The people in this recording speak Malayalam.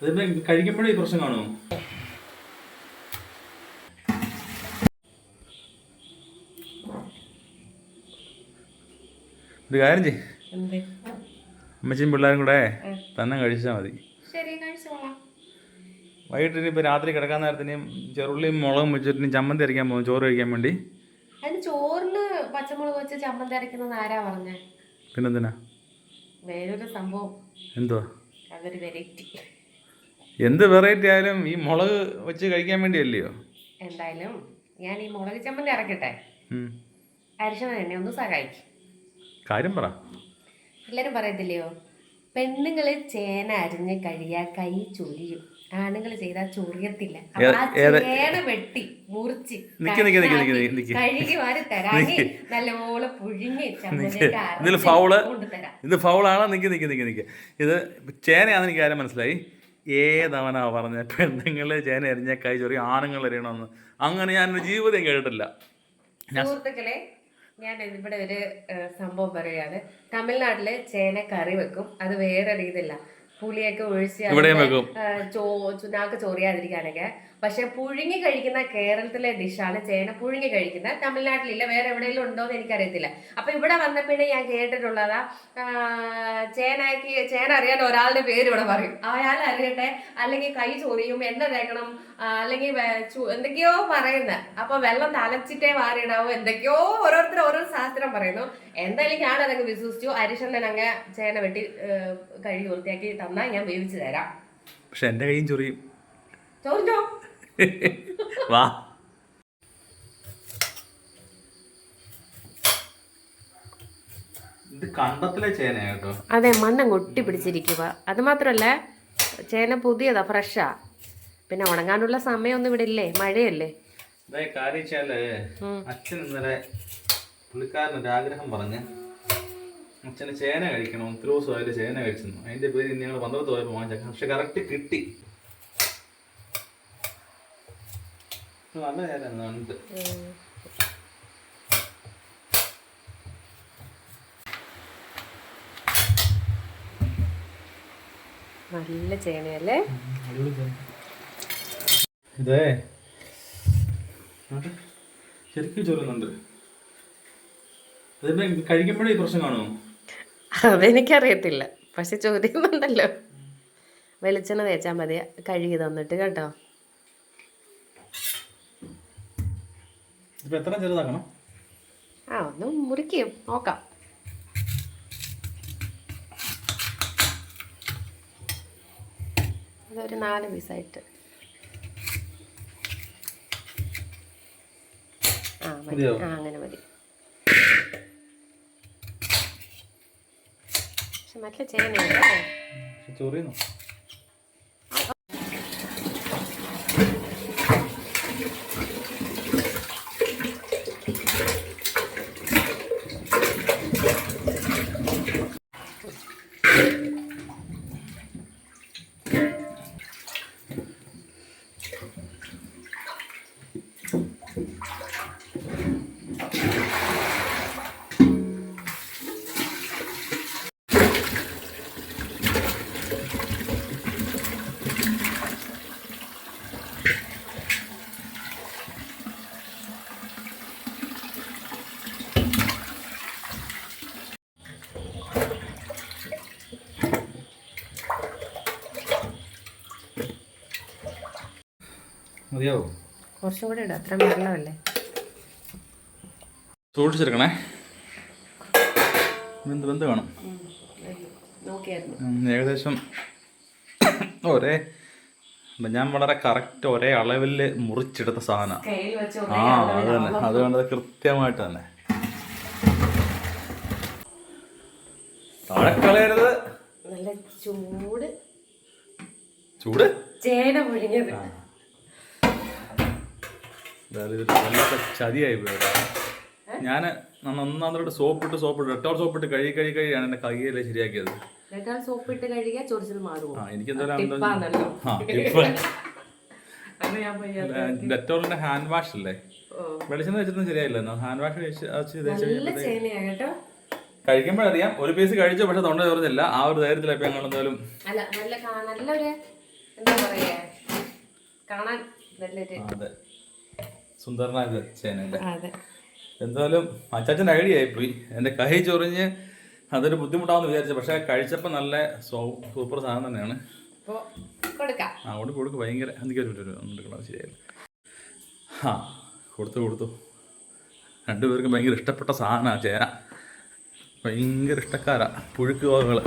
അതിപ്പോ കഴിക്കുമ്പോഴേ ഈ പ്രശ്നം കാണുമോ? ഇത് കാര്യം ചെയ് അമ്മച്ചും അമ്മച്ചിയും പിള്ളേരും കൂടെ തന്നെ കഴിച്ചാൽ മതി. വൈകിട്ട് ഇനിയിപ്പോൾ രാത്രി കിടക്കാൻ നേരത്തിനും ചെറുള്ളിയും മുളകും വെച്ചിട്ട് ചമ്മന്തി അരയ്ക്കാൻ പോകും ചോറ് കഴിക്കാൻ വേണ്ടി. ചോറിന് പച്ചമുളക് വെച്ച് ചമ്മന്തി അരക്കുന്നത് ആരാ പറഞ്ഞേ? പിന്നെന്തിനാ? വേറൊരു സംഭവം. എന്തുവാ? അതൊരു വെറൈറ്റി. എന്ത് വെറൈറ്റി ആയാലും ഈ മുളക് വെച്ച് കഴിക്കാൻ വേണ്ടിയല്ലയോ? എന്തായാലും ഞാൻ ഈ മുളക് ചമ്മന്തി ഇറക്കട്ടെ. അരിശന എന്നെ ഒന്ന് സഹായിക്കും. കാര്യം പറ. എല്ലാരും പറയത്തില്ലയോ? പെണ്ണുങ്ങൾ ചേന അരിഞ്ഞ് കഴിയാ കൈ ചൊരിയും. ആണുങ്ങൾ ചെയ്താൽ ചൊറിയത്തില്ല. ചേന വെട്ടി മുറിച്ച്. കഴുകി വാരി തരാങ്ങി നല്ലപോലെ പുഴുങ്ങി ഇതിൽ ഫൗൾ ഇത് ഫൗളാണോ നിക്ക് നിക്ക് നിക്ക് നിക്ക്. ഇത് ചേനയാണെന്ന് എനിക്ക് കാര്യം മനസ്സിലായി. ഏതവനാ പറഞ്ഞ പെണ്ണുങ്ങൾ ചേന എറിഞ്ഞ കൈ ചൊറി ആണുങ്ങൾ എറിയണമെന്ന്. അങ്ങനെ ഞാൻ ജീവിതം കേട്ടിട്ടില്ല. സുഹൃത്തുക്കളെ ഞാൻ ഇവിടെ ഒരു സംഭവം പറയുകയാണ് തമിഴ്നാട്ടിൽ ചേന കറി വെക്കും. അത് വേറെ രീതിയില്ല. പുളിയൊക്കെ ഒഴിച്ച് ചോ ചുനാക്ക് ചോറിയാതിരിക്കാനൊക്കെ. പക്ഷെ പുഴുങ്ങി കഴിക്കുന്ന കേരളത്തിലെ ഡിഷാണ് ചേന പുഴുങ്ങി കഴിക്കുന്നത് തമിഴ്നാട്ടിലില്ല വേറെ എവിടെയെങ്കിലും ഉണ്ടോ എന്ന് എനിക്കറിയത്തില്ല. അപ്പൊ ഇവിടെ വന്നപ്പോഴേ ഞാൻ കേട്ടിട്ടുള്ളതാ ചേനയ്ക്ക് ചേന അറിയാൻ ഒരാളുടെ പേര് ഇവിടെ പറയും. അയാൾ അറിയട്ടെ അല്ലെങ്കിൽ കൈ ചൊറിയും എണ്ണ തേക്കണം അല്ലെങ്കിൽ എന്തൊക്കെയോ പറയുന്നത് അപ്പൊ വെള്ളം തലച്ചിട്ടേ വാരിയിടാവോ എന്തൊക്കെയോ ഓരോരുത്തർ ഓരോ ശാസ്ത്രം പറയുന്നു. എന്തായാലും ഞാൻ അതങ്ങ് വിശ്വസിച്ചു. അരിശണ്ണൻ അങ്ങ് ചേന വെട്ടി കഴുകി വൃത്തിയാക്കി തന്നാൽ ഞാൻ വേവിച്ചു തരാം. പക്ഷെ എന്റെ കൈയും ചൊറിയും. ചോദിച്ചോ വാ. ഇത് കണ്ടത്തിലെ ചേന കേട്ടോ. അതെ മണ്ണം കൊട്ടി പിടിച്ചിരിക്കുക അത് മാത്രമല്ല ചേന പുതിയതാ ഫ്രഷാ. പിന്നെ ഉണങ്ങാനുള്ള സമയമൊന്നും ഇവിടെ ഇല്ലേ? മഴയല്ലേ? ഇതേ കാര്യം വെച്ചാൽ അച്ഛൻ ഇന്നലെ പുള്ളിക്കാരൻ ഒരു ആഗ്രഹം പറഞ്ഞ് അച്ഛന് ചേന കഴിക്കണം ഒത്തിരി അതിന്റെ ചേന കഴിച്ചെന്നു അതിന്റെ പേര് ഞങ്ങൾ പന്ത്രണ്ട് പോയപ്പോൾ വാങ്ങിച്ച പക്ഷെ കറക്റ്റ് കിട്ടി. നല്ല ചേന ഉണ്ട്. നല്ല ചേനയല്ലേ? ഇതേ. ശരിക്കും ചൊല്ലുന്നുണ്ട് കഴിക്കുമ്പോഴേ ഈ പ്രശ്നം കാണുമോ? അതെനിക്കറിയത്തില്ല. പക്ഷെ ചോദിക്കുന്നുണ്ടല്ലോ. വെളിച്ചെണ്ണ തേച്ചാൽ മതി. കഴുകി തന്നിട്ട് കേട്ടോ. എത്ര ചെറുതാക്കണം? ആ ഒന്ന് മുറിക്കും നോക്കാം. അതൊരു നാല് പീസായിട്ട്. ആ മതി. ആ അങ്ങനെ മതി. പക്ഷെ നല്ല ചേനയുണ്ട്. ചൊറിയുന്നു മതിയാവോ? കുറച്ചും കൂടെ ഇടാം അത്ര വെള്ളമല്ലേ? സൂക്ഷിച്ചെടുക്കണേ. വെന്ത് വെന്ത് കാണും. നോക്കിയായിരുന്നു. ഏകദേശം ഒരേ ഞാൻ വളരെ കറക്റ്റ് ഒരേ അളവിൽ മുറിച്ചെടുത്ത സാധനം. കയ്യിൽ വെച്ച് ആ അത് തന്നെ. അത് വേണ്ടത് കൃത്യമായിട്ട് തന്നെ. താഴെ കളയരുത്. നല്ല ചൂട്. ചൂട്? ചേന എന്തായാലും ഇത് വല്ലാത്ത ചതിയായി പോയി കേട്ടോ. ഞാൻ സോപ്പ് സോപ്പിട്ട് സോപ്പിട്ട് ഡെറ്റോൾ സോപ്പിട്ട് കഴുകി കഴുകി കഴുകിയാണ് എന്റെ കയ്യല്ലേ ശരിയാക്കിയത്. ഡെറ്റാൾ ഇട്ട് ചൊറിച്ചിൽ മാറും ഇപ്പൊ ഡെറ്റോളിന്റെ ഹാൻഡ് വാഷ് അല്ലേ. വെളിച്ചെണ്ണ വെച്ചിട്ടൊന്നും ശരിയായില്ല ഹാൻഡ് വാഷ് നല്ല കഴിക്കുമ്പോഴറിയാം. ഒരു പീസ് കഴിച്ചു പക്ഷെ തൊണ്ട ചോർന്നില്ല ആ ഒരു ധൈര്യത്തിലപ്പോ ഞങ്ങൾ എന്തായാലും നല്ല അതെ. സുന്ദരനായ അതെ. എന്തായാലും അച്ചാച്ചന്റെ ഐഡിയ പോയി. എന്റെ കൈ ചൊറിഞ്ഞ് അതൊരു ബുദ്ധിമുട്ടാവെന്ന് വിചാരിച്ചു. പക്ഷേ കഴിച്ചപ്പോൾ നല്ല സൂപ്പർ സാധനം തന്നെയാണ്. ആ അവിടെ കൊടുക്ക് ഭയങ്കര. എനിക്ക് എടുക്കണം ശരിയായില്ല. ആ കൊടുത്തു കൊടുത്തു. രണ്ടുപേർക്കും ഭയങ്കര ഇഷ്ടപ്പെട്ട സാധനമാണ് ചേന. ഭയങ്കര ഇഷ്ടക്കാരാണ് പുഴുക്ക് വകകൾ